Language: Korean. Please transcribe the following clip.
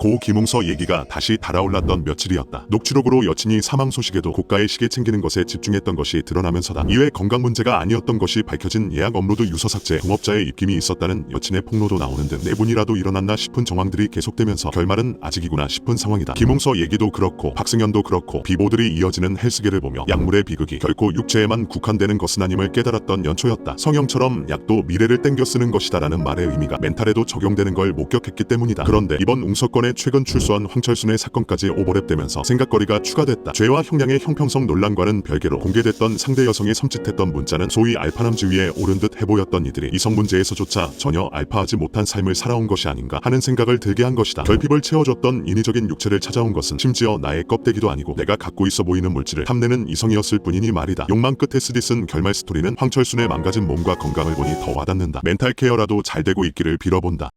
고 김웅서 얘기가 다시 달아올랐던 며칠이었다. 녹취록으로 여친이 사망 소식에도 고가의 시계 챙기는 것에 집중했던 것이 드러나면서다. 이외 건강 문제가 아니었던 것이 밝혀진 예약 업로드 유서 삭제, 동업자의 입김이 있었다는 여친의 폭로도 나오는 등 내분이라도 일어났나 싶은 정황들이 계속되면서 결말은 아직이구나 싶은 상황이다. 김웅서 얘기도 그렇고 박승현도 그렇고 비보들이 이어지는 헬스계를 보며 약물의 비극이 결코 육체에만 국한되는 것은 아님을 깨달았던 연초였다. 성형처럼 약도 미래를 땡겨 쓰는 것이다라는 말의 의미가 멘탈에도 적용되는 걸 목격했기 때문이다. 그런데 이번 웅 서건에 최근 출소한 황철순의 사건까지 오버랩되면서 생각거리가 추가됐다. 죄와 형량의 형평성 논란과는 별개로 공개됐던 상대 여성의 섬찟했던 문자는 소위 알파남지 위에 오른 듯 해보였던 이들이 이성 문제에서조차 전혀 알파하지 못한 삶을 살아온 것이 아닌가 하는 생각을 들게 한 것이다. 결핍을 채워줬던 인위적인 육체를 찾아온 것은 심지어 나의 껍데기도 아니고 내가 갖고 있어 보이는 물질을 탐내는 이성이었을 뿐이니 말이다. 욕망 끝에 쓰디 쓴 결말 스토리는 황철순의 망가진 몸과 건강을 보니 더 와닿는다. 멘탈 케어라도 잘 되고 있기를 빌어본다.